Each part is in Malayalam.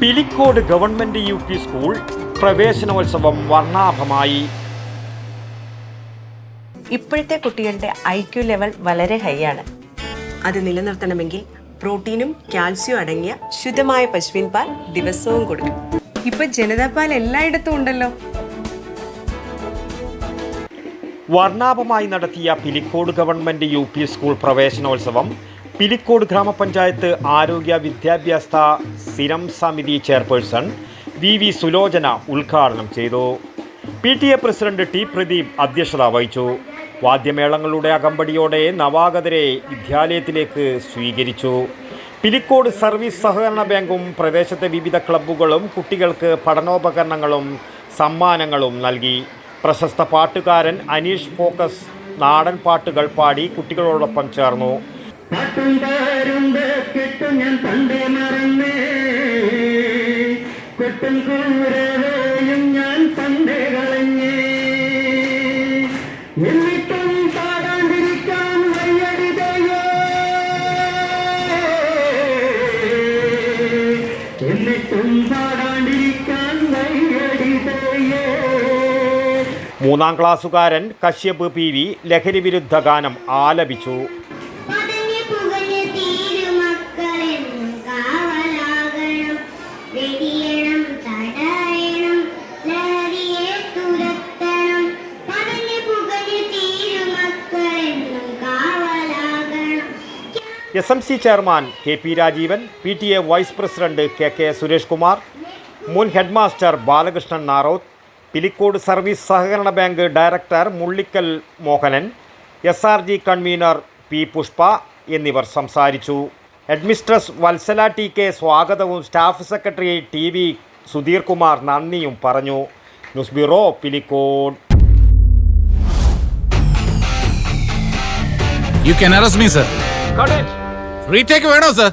Pilicode government U P school പ്രവേശനോത്സവം വർണാഭമായി. ഇപ്പോഴത്തെ കുട്ടികളുടെ ഐ ക്യു ലെവൽ വളരെ ഹൈ ആണ്. അത് നിലനിർത്തണമെങ്കിൽ പ്രോട്ടീനും കാൽസ്യവും അടങ്ങിയ ശുദ്ധമായ പശുവിൻ പാൽ ദിവസവും കൊടുക്കും ഇപ്പൊ ജനതാ പാൽ എല്ലായിടത്തും ഉണ്ടല്ലോ. വർണാഭമായി നടത്തിയ Pilicode government U P school പ്രവേശനോത്സവം പിലിക്കോട് ഗ്രാമപഞ്ചായത്ത് ആരോഗ്യ വിദ്യാഭ്യാസ സ്ഥിരം സമിതി ചെയർപേഴ്സൺ വി വി സുലോചന ഉദ്ഘാടനം ചെയ്തു. P T A president T Pradeep അധ്യക്ഷത വഹിച്ചു. വാദ്യമേളങ്ങളുടെ അകമ്പടിയോടെ നവാഗതരെ വിദ്യാലയത്തിലേക്ക് സ്വീകരിച്ചു. പിലിക്കോട് സർവീസ് സഹകരണ ബാങ്കും പ്രദേശത്തെ വിവിധ ക്ലബ്ബുകളും കുട്ടികൾക്ക് പഠനോപകരണങ്ങളും സമ്മാനങ്ങളും നൽകി. പ്രശസ്ത പാട്ടുകാരൻ അനീഷ് ഫോക്കസ് നാടൻ പാട്ടുകൾ പാടി കുട്ടികളോടൊപ്പം ചേർന്നു. പാട്ടും പാരുണ്ട് കെട്ടും ഞാൻ പണ്ടേ മറന്നേ. കൊട്ടും കൂരവേയും ഞാൻ പണ്ടേ കളഞ്ഞേ. എന്നിട്ടും പാടാണ്ടിരിക്കാൻ വയ്യടിതയോ എന്നിട്ടും പാടാണ്ടിരിക്കാൻ വയ്യടിതയോ മൂന്നാം ക്ലാസ്സുകാരൻ കശ്യപ് പി വി ലഹരി വിരുദ്ധ ഗാനം ആലപിച്ചു. S M C chairman K P Rajeevan P T A vice president K K Suresh Kumar മുൻ ഹെഡ്മാസ്റ്റർ ബാലകൃഷ്ണൻ നാറോത്ത് പിലിക്കോട് സർവീസ് സഹകരണ bank director Mullikkal Mohanan S R G convener P Pushpa എന്നിവർ സംസാരിച്ചു. ഹെഡ്മിസ്ട്രസ് വത്സല ടി കെ സ്വാഗതവും staff secretary T V Sudheer Kumar നന്ദിയും പറഞ്ഞു. News bureau Pilicode. You can arrest me, sir. Cut sir retake വേണോ സർ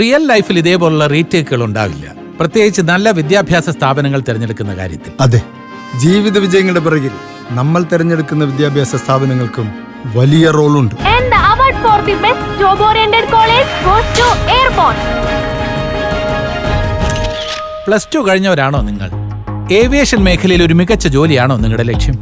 റിയൽ ലൈഫിൽ ഇതേപോലുള്ള റീടേക്കുകൾ ഉണ്ടാവില്ല. പ്രത്യേകിച്ച് നല്ല വിദ്യാഭ്യാസ സ്ഥാപനങ്ങൾ തിരഞ്ഞെടുക്കുന്ന കാര്യത്തിൽ. അതെ. ജീവിത വിജയങ്ങളുടെ പിറകിൽ നമ്മൾ തിരഞ്ഞെടുക്കുന്ന വിദ്യാഭ്യാസ സ്ഥാപനങ്ങൾക്കും വലിയ റോളുണ്ട്. And the award for the best job oriented college goes to Airborne. Plus two കഴിഞ്ഞവരാണോ നിങ്ങൾ? ഏവിയേഷൻ മേഖലയിൽ ഒരു മികച്ച ജോലിയാണോ നിങ്ങളുടെ ലക്ഷ്യം?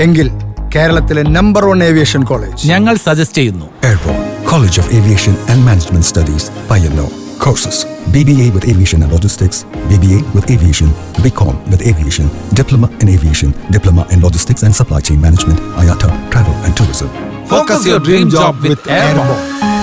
എങ്കിൽ കേരളത്തിലെ നമ്പർ വൺ ഏവിയേഷൻ കോളേജ് ഞങ്ങൾ സജസ്റ്റ് ചെയ്യുന്നു. Airborne. College of Aviation and Management Studies, Payyanur. Courses BBA with Aviation and Logistics, BBA with Aviation, BCom with Aviation, Diploma in Aviation, Diploma in Logistics and Supply Chain Management, IATA, Travel and Tourism. Focus your dream job with Airborne.